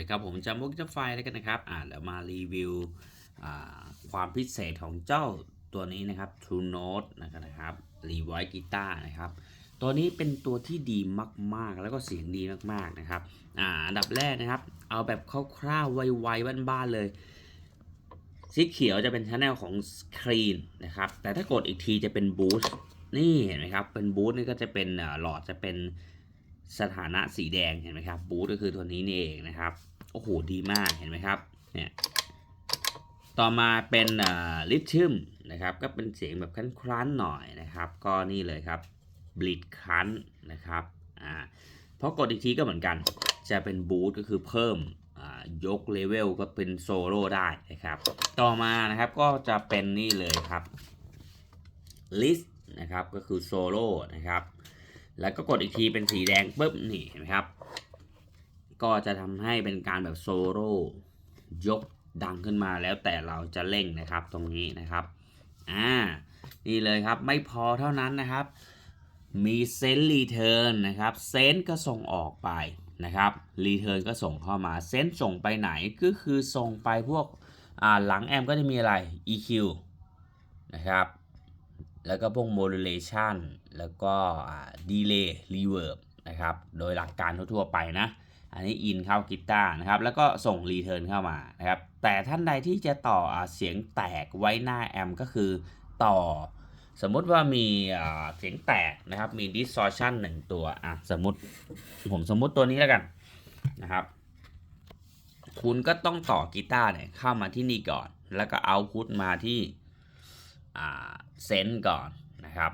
ดีครับ ผมจำพวกจ้าไฟแล้วกันนะครับ อ่าแล้วมารีวิวความพิเศษของเจ้าตัวนี้นะครับ True Note นะครับรีไวซ์กีตาร์นะครับ ตัวนี้เป็นตัวที่ดีมากๆ แล้วก็เสียงดีมากๆนะครับอ่าอันดับแรกนะครับ เอาแบบคร่าวๆไวๆบ้านๆเลย สีเขียวจะเป็นช anel ของสครีนนะครับ แต่ถ้ากดอีกทีจะเป็นบูสต์นี่เห็นไหมครับ เป็นบูสต์นี่ก็จะเป็นหลอดจะเป็นสถานะสีแดงเห็นไหมครับบูสต์ก็คือตัวนี้นี่เองนะครับ โอ้โหดีมากเห็นไหมครับเนี่ยต่อมาเป็นลิทธิมนะครับก็เป็นเสียงแบบครั้นๆหน่อยนะครับ ก็นี่เลยครับบลิดคันนะครับอ่าพอกดอีกทีก็เหมือนกัน จะเป็นบูตก็คือเพิ่มอ่ายกเลเวลก็เป็นโซโล่ได้นะครับ ต่อมานะครับก็จะเป็นนี่เลยครับลิสต์นะครับก็คือโซโล่นะครับ แล้วก็กดอีกทีเป็นสีแดงปุ๊บนี่เห็นไหมครับ ก็จะทำให้เป็นการแบบโซโล่ยกดังขึ้นมาแล้วแต่เราจะเล่งนะครับตรงนี้นะครับ อ่า นี่เลยครับไม่พอเท่านั้นนะครับ มีเซนต์รีเทิร์นนะครับ เซนต์ก็ส่งออกไปนะครับรีเทิร์นก็ส่งเข้ามา เซนต์ส่งไปไหนก็คือส่งไปพวก อ่า หลังแอมก็จะมีอะไร EQ นะครับ แล้วก็พวก modulation แล้วก็อ่า delay reverb นะครับ โดยหลักการทั่วๆไปนะ อันนี้อินเข้ากีตาร์นะครับแล้วก็ส่งรีเทิร์นเข้ามานะครับแต่ท่านใดที่จะต่ออเสียงแตกไว้หน้าแอมก็คือต่อ สมมุติว่ามีเสียงแตกนะครับมี distortion หนึ่งตัวอะสมมติผมสมมุติตัวนี้แล้วกันนะครับ คุณก็ต้องต่อกีตาร์เนี่ยเข้ามาที่นี่ก่อน แล้วก็เอาพุทมาที่เซนก่อนนะครับ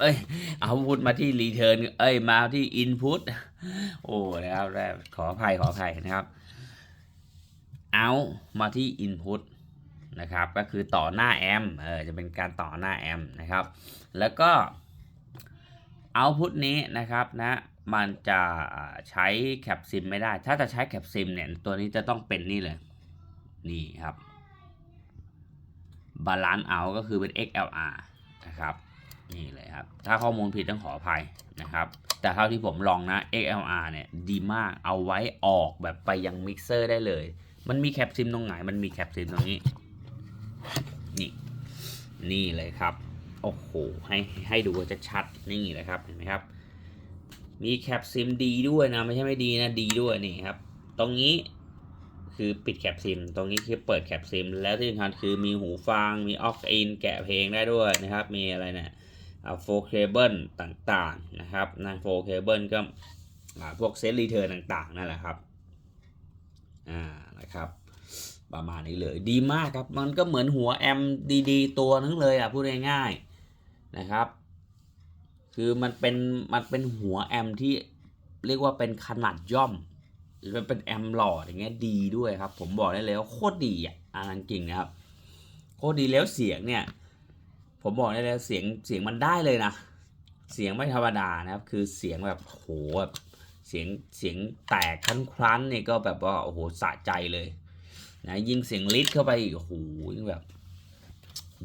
เอ้ย เอาพุทมาที่รีเทิร์นเอ้ย มาที่อินพุตโอ้นะครับแรขออภัยขออภัยนะครับเอามาที่อินพุตนะครับก็คือต่อหน้าแอมเออจะเป็นการต่อหน้าแอมนะครับ แล้วก็เอาพุตนี้นะครับนะมันจะใช้แคปซิมไม่ได้ ถ้าจะใช้แคปซิมเนี่ยตัวนี้จะต้องเป็นนี่เลย นี่ครับบาลานซ์เอาก็คือเป็น XLR นะครับ นี่เลยครับ ถ้าข้อมูลผิดต้องขออภัยนะครับ แต่เท่าที่ผมลองนะ XLR เนี่ยดีมากเอาไว้ออกแบบไปยังมิกเซอร์ได้เลย มันมีแคปซิมตรงไหน มันมีแคปซิมตรงนี้ นี่ นี่เลยครับ โอ้โห ให้ให้ดูจะชัดนี่เลยครับ เห็นไหมครับ มีแคปซิมดีด้วยนะ ไม่ใช่ไม่ดีนะ ดีด้วยนี่ครับ ตรงนี้คือปิดแคปซิม ตรงนี้คือเปิดแคปซิม แล้วที่สำคัญคือมีหูฟัง มีออกอิน แกะเพลงได้ด้วยนะครับ มีอะไรเนี่ย โฟเคเบิลต่างๆนะครับนะโฟเคเบิลก็พวกเซตรีเทิร์นต่างๆนั่นแหละครับอ่านะครับ ประมาณนี้เลยดีมากครับ มันก็เหมือนหัวแอมดีๆ ตัวนึงเลยอะพูดง่ายๆนะครับ คือมันเป็นมันเป็นหัวแอมที่เรียกว่าเป็นขนาดย่อมหรือมันเป็นแอมหลอดอย่างเงี้ยดีด้วยครับ ผมบอกได้เลยว่าโคตรดีอะอันนั้นจริงนะครับ โคตรดีแล้วเสียงเนี่ย ผมบอกได้เลยเสียงเสียงมันได้เลยนะ เสียงไม่ธรรมดานะครับ คือเสียงแบบโหแบบเสียงเสียงแตกครั้นครั้นๆนี่ก็แบบว่าโอ้โหสะใจเลยนะยิ่งเสียงลิดเข้าไปอีกโอ้โหยิ่งแบบ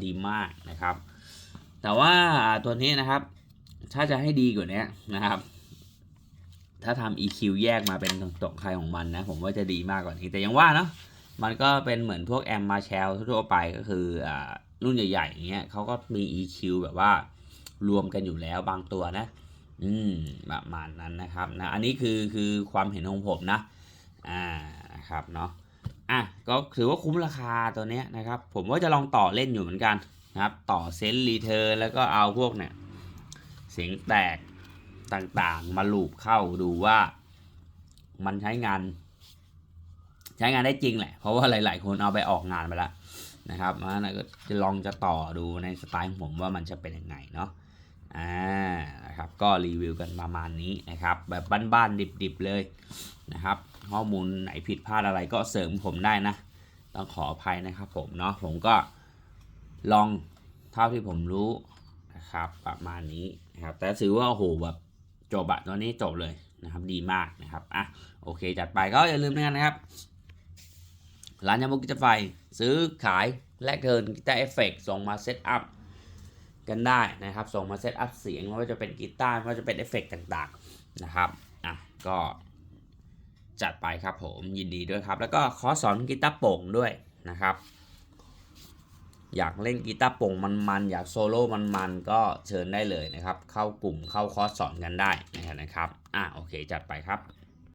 ดีมากนะครับ แต่ว่าตัวนี้นะครับ ถ้าจะให้ดีกว่านี้นะครับ ถ้าทำ EQ แยกมาเป็นตรงใครของมันนะ ผมว่าจะดีมากกว่านี้แต่ยังว่าเนาะมันก็เป็นเหมือนพวกแอมมาแชลทั่วไปก็คืออ่า รุ่นใหญ่ๆอย่างเงี้ยเขาก็มี EQ แบบว่ารวมกันอยู่แล้วบางตัวนะ อืมประมาณนั้นนะครับนะ อันนี้คือคือความเห็นของผมนะ อ่านะครับเนาะ อะก็ถือว่าคุ้มราคาตัวเนี้ยนะครับ ผมว่าจะลองต่อเล่นอยู่เหมือนกันนะครับ ต่อเซนต์รีเทิร์แล้วก็เอาพวกเนี่ยเสียงแตกต่างๆ มาลูปเข้าดูว่ามันใช้งาน ใช้งานได้จริงแหละ เพราะว่าหลาย ๆ คนเอาไปออกงานไปแล้ว นะครับนก็จะลองจะต่อดูในสไตล์ของผมว่ามันจะเป็นยังไงเนาะอ่านะครับก็รีวิวกันประมาณนี้นะครับ แบบบ้านๆดิบๆเลยนะครับ ข้อมูลไหนผิดพลาดอะไรก็เสริมผมได้นะ ต้องขออภัยนะครับผมเนาะผมก็ลองเท่าที่ผมรู้นะครับประมาณนี้นะครับ แต่ถือว่าโอ้โหแบบจบอะตัวนี้จบเลยนะครับดีมากนะครับอะโอเคจัดไปก็อย่าลืมนะครับ ร้านยามุกกิจไฟ ซื้อขายแลกเทินกีตาร์เอฟเฟกส่งมาเซตอัพกันได้นะครับ ส่งมาเซตอัพเสียงไม่ว่าจะเป็นกีตาร์ไม่ว่าจะเป็นเอฟเฟกต่างๆนะครับอะก็จัดไปครับผมยินดีด้วยครับ แล้วก็คอร์สสอนกีตาร์โปร่งด้วยนะครับ อยากเล่นกีตาร์โปร่งมันๆอยากโซโล่มันๆก็เชิญได้เลยนะครับ เข้ากลุ่มเข้าคอร์สสอนกันได้นะครับอะโอเคจัดไปครับ